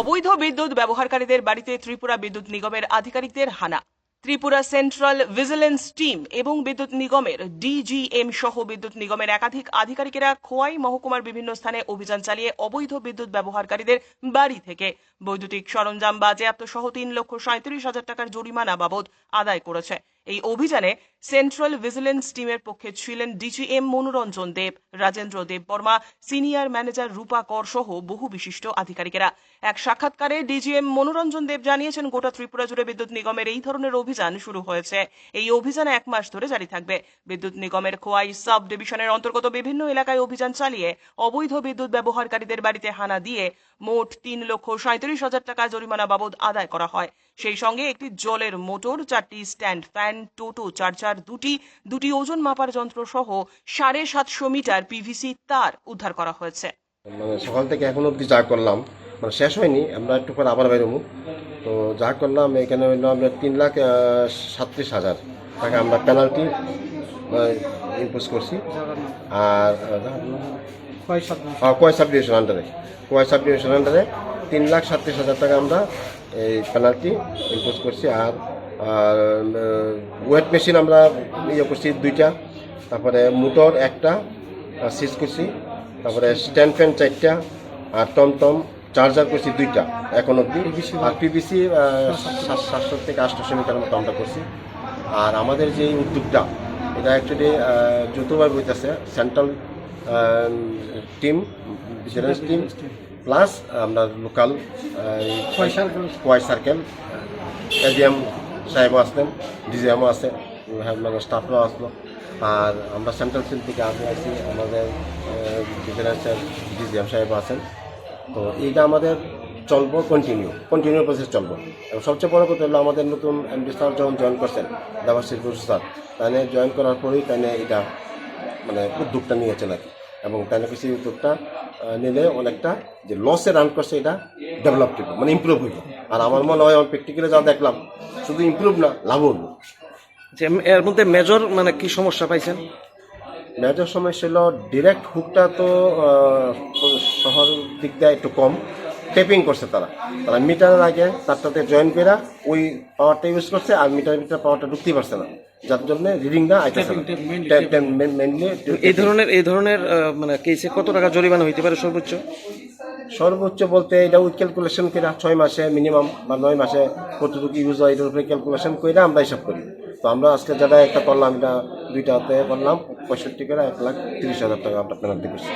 অবৈধ বিদ্যুৎ ব্যবহারকারীদের বাড়িতে ত্রিপুরা বিদ্যুৎ নিগমের আধিকারিকদের হানা। ত্রিপুরা সেন্ট্রাল ভিজিলেন্স টিম এবং বিদ্যুৎ নিগমের ডিজিএম সহ বিদ্যুৎ নিগমের একাধিক আধিকারিকেরা খোয়াই মহকুমার বিভিন্ন স্থানে অভিযান চালিয়ে অবৈধ বিদ্যুৎ ব্যবহারকারীদের বাড়ি থেকে বৈদ্যুতিক সরঞ্জাম, বাজেয়াপ্ত সহ তিন লক্ষ সাঁত্রিশ হাজার টাকার জরিমানা বাবদ আদায় করেছে। এই অভিযানে সেন্ট্রাল ভিজিলেন্স টিমের পক্ষে ছিলেন DGM Manoranjan Deb, Rajendra Deb Barma, senior manager Rupa Kar সহ বহু বিশিষ্ট আধিকারিকেরা। এক সাক্ষাৎকারে ডিজিএম মনোরঞ্জন দেব জানিয়েছেন, গোটা ত্রিপুরা জুড়ে বিদ্যুৎ নিগমের এই ধরনের অভিযান শুরু হয়েছে। এই অভিযান এক মাস ধরে জারি থাকবে। বিদ্যুৎ নিগমের খোয়াই সাব ডিভিশনের অন্তর্গত বিভিন্ন এলাকায় অভিযান চালিয়ে অবৈধ বিদ্যুৎ ব্যবহারকারীদের বাড়িতে হানা দিয়ে মোট তিন লক্ষ সাঁত্রিশ হাজার টাকা জরিমানা বাবদ আদায় করা হয়। সেই সঙ্গে একটি জলের মোটর চারটি স্ট্যান্ড ফ্যান টোটো চার্জার দুটি দুটি ওজন মাপার যন্ত্র সহ সাড়ে সাতশো মিটার পিভিসি তার উদ্ধার করা হয়েছে। মানে সকাল থেকে এখন অব্দি যা করলাম মানে শেষ হয়নি আমরা একটু পরে আবার বেরোবো। তো যা করলাম এখানে হইল আমরা তিন লাখ সাতত্রিশ হাজার টাকা আমরা পেনাল্টি ইম্পোজ করছি। আর কয় সাব ডিভিশন আন্ডারে কয় সাব ডিভিশন আন্ডারে তিন লাখ সাতত্রিশ হাজার টাকা আমরা এই পেনাল্টি ইম্পোজ করছি আর আর ওয়েট মেশিন আমরা ইয়ে করছি দুইটা তারপরে মোটর একটা সিজ করছি তারপরে স্ট্যান্ড ফ্যান চারটা আর টমটম চার্জার করছি দুইটা এখন অব্দি আর পিবিসি সাতশো থেকে আটশোশো মিটার মতো আমরা করছি। আর আমাদের যে উদ্যোগটা এটা অ্যাকচুয়ালি যৌথভাবে হইতেছে central team vigilance team plus আমরা লোকাল কোয়াই সার্কেল এডিএম সাহেবও আসলেন ডিজিএমও আছে হ্যাঁ, মানে স্টাফরাও আসলো। আর আমরা সেন্ট্রাল টিম থেকে আগে আছি আমাদের ভিজিলেন্সের ডিজিএম সাহেব আছেন। তো এইটা আমাদের চলবো কন্টিনিউ কন্টিনিউ প্রসেস চলবো। এবং সবচেয়ে বড় কথা হলো আমাদের নতুন এমডি স্যার যখন জয়েন করছেন দেবাশিস বসু স্যার তাহলে জয়েন করার পরেই তাহলে এটা মানে উদ্যোগটা নিয়েছেন আর কি। এবং বেনিফিসিয়ারি উদ্যোগটা নিলে অনেকটা যে লসে রান করছে এটা ডেভেলপ করবে মানে ইম্প্রুভ হইবে। আর আমার মনে হয় আমার প্র্যাকটিক্যালি যা দেখলাম শুধু ইম্প্রুভ না লাভ হলো যে এর মধ্যে মেজর মানে কি সমস্যা পাইছেন? মেজর সমস্যা হলো ডিরেক্ট হুকটা তো শহর দিক দিয়ে একটু কম। টেপিং করছে তারা। তারা মিটারের আগে তারটাতে জয়েন করে ওই পাওয়ারটা ইউজ করছে আর মিটারের ভিতরে পাওয়ারটা ঢুকতেই পারছে না। যার জন্য রিডিংটা আইতেছে এই ধরনের এই ধরনের মানে কেসে কত টাকা জরিমানা হইতে পারে সর্বোচ্চ? সর্বোচ্চ বলতে এটা উইথ ক্যালকুলেশন করে ছয় মাসে মিনিমাম বা নয় মাসে কতটুকু ইউজ হয় এটার উপরে ক্যালকুলেশন করে আমরা হিসাব করি। তো আমরা আজকে যেটা একটা করলাম এটা দুইটাতে করলাম পঁয়ষট্টি করে এক লাখ তিরিশ হাজার টাকা আমরা পেনাল্টি করছি।